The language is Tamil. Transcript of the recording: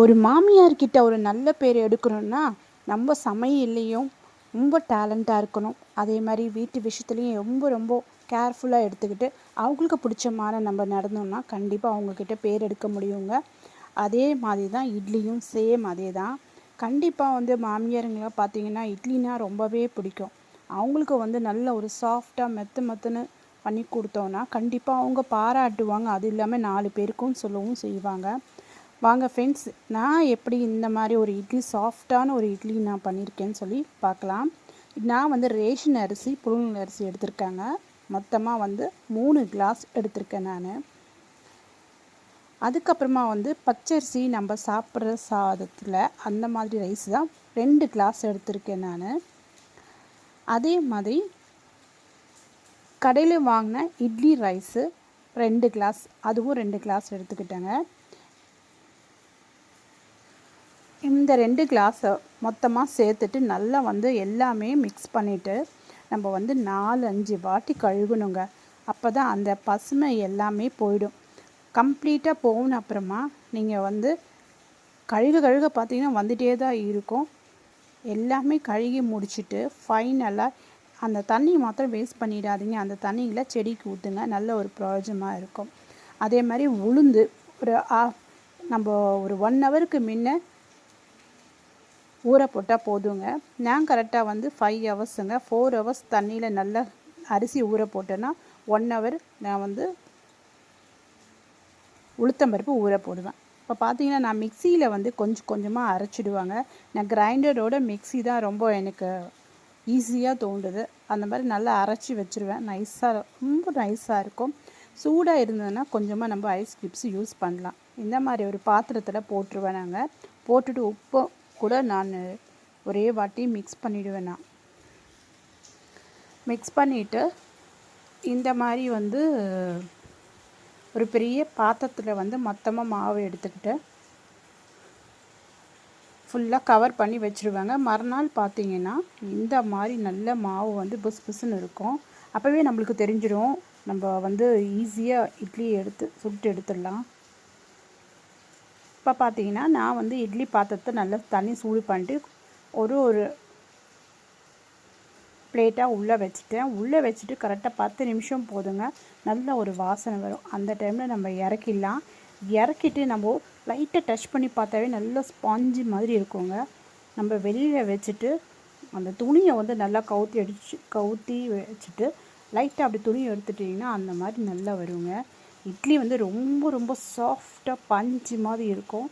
ஒரு மாமியார்கிட்ட ஒரு நல்ல பேர் எடுக்கணும்னா நம்ம சமையல்லையும் ரொம்ப டேலண்ட்டாக இருக்கணும். அதே மாதிரி வீட்டு விஷயத்துலையும் ரொம்ப ரொம்ப கேர்ஃபுல்லாக எடுத்துக்கிட்டு அவங்களுக்கு பிடிச்ச மாதிரி நம்ம நடந்தோம்னா கண்டிப்பாக அவங்கக்கிட்ட பேர் எடுக்க முடியுங்க. அதே மாதிரி தான் இட்லியும் சேம் அதே தான் கண்டிப்பாக வந்து மாமியாருங்களை பார்த்தீங்கன்னா இட்லினா ரொம்பவே பிடிக்கும். அவங்களுக்கு வந்து நல்ல ஒரு சாஃப்டாக மெத்து மெத்துன்னு பண்ணி கொடுத்தோன்னா கண்டிப்பாக அவங்க பாராட்டுவாங்க. அது இல்லாமல் நாலு பேருக்கும் சொல்லவும் செய்வாங்க. வாங்க ஃப்ரெண்ட்ஸ் நான் எப்படி இந்த மாதிரி ஒரு இட்லி சாஃப்டான ஒரு இட்லி நான் பண்ணியிருக்கேன்னு சொல்லி பார்க்கலாம். நான் வந்து ரேஷன் அரிசி புழுங்கல் அரிசி எடுத்திருக்காங்க. மொத்தமாக வந்து மூணு கிளாஸ் எடுத்திருக்கேன் நான். அதுக்கப்புறமா வந்து பச்சரிசி நம்ம சாப்பிட்ற சாதத்தில் அந்த மாதிரி ரைஸ் தான் ரெண்டு கிளாஸ் எடுத்திருக்கேன் நான். அதே மாதிரி கடையில் வாங்கின இட்லி ரைஸு ரெண்டு கிளாஸ் அதுவும் ரெண்டு கிளாஸ் எடுத்துக்கிட்டேங்க. இந்த ரெண்டு கிளாஸை மொத்தமாக சேர்த்துட்டு நல்லா வந்து எல்லாமே மிக்ஸ் பண்ணிவிட்டு நம்ம வந்து நாலு அஞ்சு வாட்டி கழுகணுங்க அப்போ தான் அந்த பசுமை எல்லாமே போயிடும். கம்ப்ளீட்டாக போன அப்புறமா நீங்கள் வந்து கழுக கழுக பார்த்திங்கன்னா வந்துகிட்டே தான் இருக்கும். எல்லாமே கழுகி முடிச்சுட்டு ஃபைனலாக அந்த தண்ணி மாத்திரம் வேஸ்ட் பண்ணிடாதீங்க. அந்த தண்ணியில் செடிக்கு ஊற்றுங்க நல்ல ஒரு பிரயோஜனமாக இருக்கும். அதே மாதிரி உளுந்து ஒரு நம்ம ஒரு ஒன் ஹவருக்கு முன்ன ஊற போட்டால் போதுங்க. நான் கரெக்டாக வந்து ஃபைவ் ஹவர்ஸுங்க ஃபோர் ஹவர்ஸ் தண்ணியில் நல்லா அரிசி ஊற போட்டேன்னா ஒன் ஹவர் நான் வந்து உளுத்தம்பருப்பு ஊற போடுவேன். இப்போ பார்த்தீங்கன்னா நான் மிக்சியில் வந்து கொஞ்சம் கொஞ்சமாக அரைச்சிடுவாங்க. நான் கிரைண்டரோட மிக்சி தான் ரொம்ப எனக்கு ஈஸியாக தோண்டுது அந்த மாதிரி நல்லா அரைச்சி வச்சுருவேன். நைஸாக ரொம்ப நைஸாக இருக்கும். சூடாக இருந்ததுன்னா கொஞ்சமாக நம்ம ஐஸ் கியூப்ஸ் யூஸ் பண்ணலாம். இந்த மாதிரி ஒரு பாத்திரத்தில் போட்டுருவேன் நாங்கள் போட்டுட்டு உப்பு கூட நான் ஒரே வாட்டி மிக்ஸ் பண்ணிவிடுவேன் நான் மிக்ஸ் பண்ணிவிட்டு இந்த மாதிரி வந்து ஒரு பெரிய பாத்திரத்தில் வந்து மொத்தமாக மாவு எடுத்துக்கிட்டு ஃபுல்லாக கவர் பண்ணி வச்சுருவாங்க. மறுநாள் பார்த்தீங்கன்னா இந்த மாதிரி நல்ல மாவு வந்து புஸ் புஸ்ன்னு இருக்கும். அப்போவே நம்மளுக்கு தெரிஞ்சிடும் நம்ம வந்து ஈஸியாக இட்லி எடுத்து சுட்டு எடுத்துடலாம். இப்போ பார்த்தீங்கன்னா நான் வந்து இட்லி பாத்திரத்தை நல்லா தண்ணி சூடு பண்ணிட்டு ஒரு ஒரு பிளேட்டாக உள்ளே வச்சுட்டேன். உள்ளே வச்சுட்டு கரெக்டாக பத்து நிமிஷம் போதுங்க. நல்ல ஒரு வாசனை வரும். அந்த டைமில் நம்ம இறக்கிடலாம். இறக்கிட்டு நம்ம லைட்டாக டச் பண்ணி பார்த்தாவே நல்ல ஸ்பாஞ்சு மாதிரி இருக்குங்க. நம்ம வெளியில் வச்சுட்டு அந்த துணியை வந்து நல்லா கவுத்தி அடிச்சு கவுத்தி வச்சுட்டு லைட்டாக அப்படி துணியை எடுத்துட்டிங்கன்னா அந்த மாதிரி நல்லா வருங்க. இட்லி வந்து ரொம்ப ரொம்ப சாஃப்டாக பஞ்சு மாதிரி இருக்கும்.